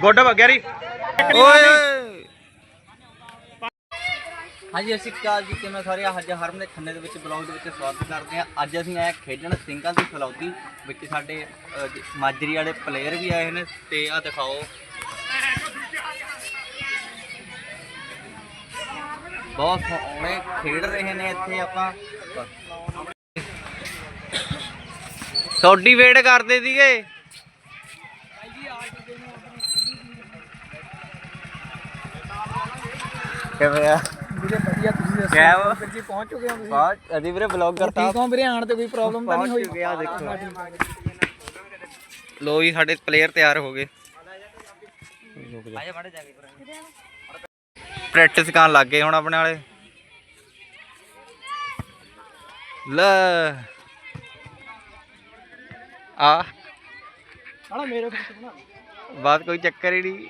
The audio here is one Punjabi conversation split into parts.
ਗੁੱਡ ਗੈਰੀ ਓਏ। ਹਾਂਜੀ ਅਸੀਂ ਕਾਲ ਜੀ। ਕਿਵੇਂ ਸਾਰੇ? ਅੱਜ ਹਰਮ ਦੇ ਖੰਨੇ ਦੇ ਵਿੱਚ ਬਲੌਗ ਦੇ ਵਿੱਚ ਸਵਾਗਤ ਕਰਦੇ ਹਾਂ। ਅੱਜ ਅਸੀਂ ਆਏ ਖੇਡਣ ਸਿੰਘਾਂ ਦੀ ਫਲੌਦੀ ਵਿੱਚ। ਸਾਡੇ ਅਹ, ਜ- ਮਾਜਰੀ ਵਾਲੇ ਪਲੇਅਰ ਵੀ ਆਏ ਨੇ। ਤੇ ਆ ਦਿਖਾਓ। ਬਹੁਤ ਸੋਹਣੇ ਖੇਡ ਰਹੇ ਨੇ ਇੱਥੇ ਆਪਾਂ। ਤੁਹਾਡੀ ਵੇਟ ਕਰਦੇ ਸੀਗੇ। ਕਿਵੇਂ ਆ? ਵੀਰੇ ਵਧੀਆ ਤੁਸੀਂ ਦੱਸੋ? ਕਿਆ ਵਾ? ਵੀਰ ਜੀ ਪਹੁੰਚ ਚੁੱਕੇ ਹੋ ਤੁਸੀਂ? ਬਾਅਦ ਅਸੀਂ ਵੀਰੇ ਬਲੌਗ ਕਰਤਾ। ਠੀਕ ਹੋ ਵੀਰੇ? ਆਣ ਤੇ ਕੋਈ ਪ੍ਰੋਬਲਮ ਤਾਂ ਨਹੀਂ ਹੋਈ? ਪਹੁੰਚ ਚੁੱਕੇ ਆ ਦੇਖੋ। ਲੋ ਜੀ ਸਾਡੇ ਪਲੇਅਰ ਤਿਆਰ ਹੋ ਗਏ। ਪ੍ਰੈਕਟਿਸ ਕਰਨ ਲੱਗ ਗਏ ਹੁਣ ਆਪਣੇ ਵਾਲੇ। ਲੈ। ਆ। ਹਣਾ ਮੇਰੇ ਕੋਲ ਬਣਾ। ਬਾਤ ਕੋਈ ਚੱਕਰ ਹੀ ਨਹੀਂ।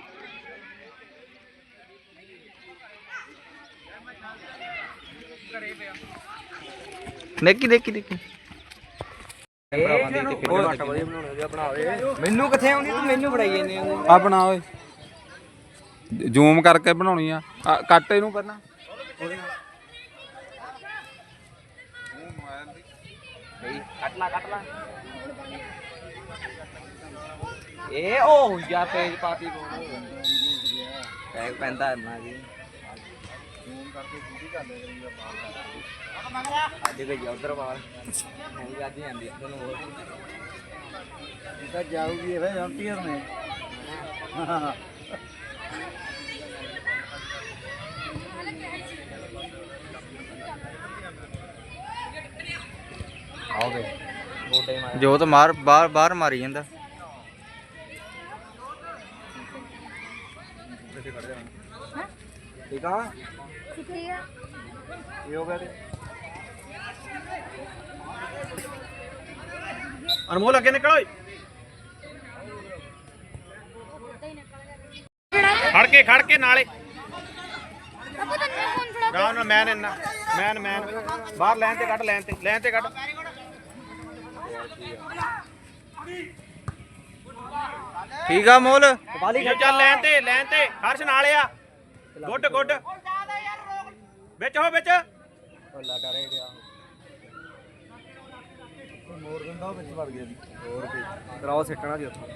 ਦੇਖੀ ਦੇਖੀ ਦੇਖੀ ਮੈਨੂੰ ਕਿੱਥੇ ਆਉਂਦੀ ਤੂੰ ਮੈਨੂੰ ਫੜਾਈ ਜਾਂਦੀ ਆ। ਬਣਾ ਓਏ। ਜ਼ੂਮ ਕਰਕੇ ਬਣਾਉਣੀ ਆ। ਆ, ਕੱਟ ਇਹਨੂੰ ਪਹਿਲਾਂ। ਕੱਟ ਲਾ ਕੱਟ ਲਾ ਇਹ ਉਹ ਜਾ ਪੇਜ ਪਾਤੀ ਕੋ ਟੈਗ ਪੈਂਦਾ ਨਾ ਜੀ। ਅੱਜ ਗਈ ਉਧਰ ਬਾਹਰ। ਹੁਣ ਵੀ ਅੱਜ ਹੀ ਆਂਦੀ ਤੁਹਾਨੂੰ ਹੋਰ। ਤਾਂ ਜਾਊਗੀ ਇਹ ਜੰਪੀਅਰ ਨੇ। ਆਓਗੇ ਮਾਰ ਜੋ ਤਾਂ ਮਾਰ। ਬਾਹਰ ਬਾਹਰ ਮਾਰੀ ਜਾਂਦਾ। ਠੀਕ ਆ? ਕੀ ਹੋ ਗਿਆ ਤੇ ਅਨਮੋਲ ਅੱਗੇ ਨਿਕਲ ਓਏ। ਖੜ ਕੇ ਖੜ ਕੇ ਨਾਲੇ। ਪਾਪਾ ਤਾਂ ਫੋਨ ਫੜਾ ਮੈਨ ਇੰਨਾ। ਮੈਨ ਮੈਨ ਬਾਹਰ ਲੈਣ ਤੇ ਕੱਢ ਲੈਣ ਤੇ। ਲੈਣ ਤੇ ਕੱਢ। ਠੀਕ ਆ ਮੋਲ ਇਹ ਚੱਲ ਲੈਣ ਤੇ ਲੈਣ ਤੇ। ਹਰਸ਼ ਨਾਲ ਆ। Good good. ਵਿੱਚ ਹੋ ਵਿੱਚ। ਅੱਲਾ ਡਰੇ ਗਿਆ ਮੋਰ ਗੰਦਾ ਵਿੱਚ ਵੜ ਗਿਆ ਹੋਰ ਕੀ। ਕਰਾਓ ਸਿੱਟਣਾ ਜੀ ਉੱਥੋਂ।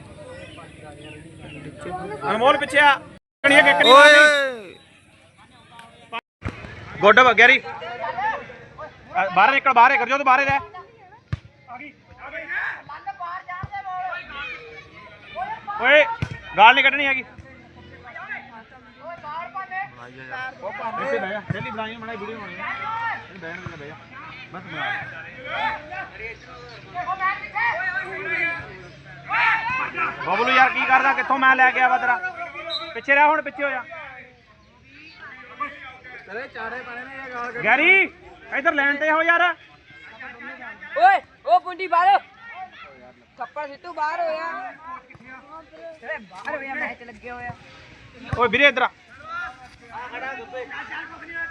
ਅਨਮੋਲ ਪਿੱਛੇ ਆ। ਕਣੀਆਂ ਕਿੱਕਣੀ ਓਏ ਗੁੱਡ ਗੈਰੀ ਬਾਹਰ ਨਿਕਲ ਬਾਹਰ ਕਰ ਜੋ ਤੂੰ ਬਾਹਰ ਰਹਿ। ਓਏ ਗਾਲ ਨਹੀਂ ਕੱਢਣੀ ਹੈਗੀ। ਇੱਥੇ ਬਹਿ ਜਾ ਪਹਿਲੀ ਬਣਾਈ ਬਣਾਈ ਵੀਡੀਓ ਬਣਾਈ। ਇਹ ਬਹਿਣ ਦੇ ਬਹਿ ਜਾ। ਬਸ ਬਣਾ। ਬਬਲੂ ਯਾਰ ਕੀ ਕਰਦਾ? ਕਿੱਥੋਂ ਮੈਂ ਲੈ ਕੇ ਆਵਾ ਤੇਰਾ? ਪਿੱਛੇ ਰਹਿ ਹੁਣ ਪਿੱਛੇ ਹੋ ਜਾ। ਗੈਰੀ ਇਧਰ ਲੈਣ ਤੇ ਹੋ ਯਾਰ। ਓਏ ਉਹ ਪੁੰਡੀ ਬਾਹਰ। ਥੱਪੜ ਸਿੱਟੂ ਬਾਹਰ ਹੋਇਆ। ਓਏ ਬਾਹਰ ਹੋਇਆ ਮੈਚ ਲੱਗੇ ਹੋਇਆ। ਓਏ ਵੀਰੇ ਇਧਰ ਆ। Karena.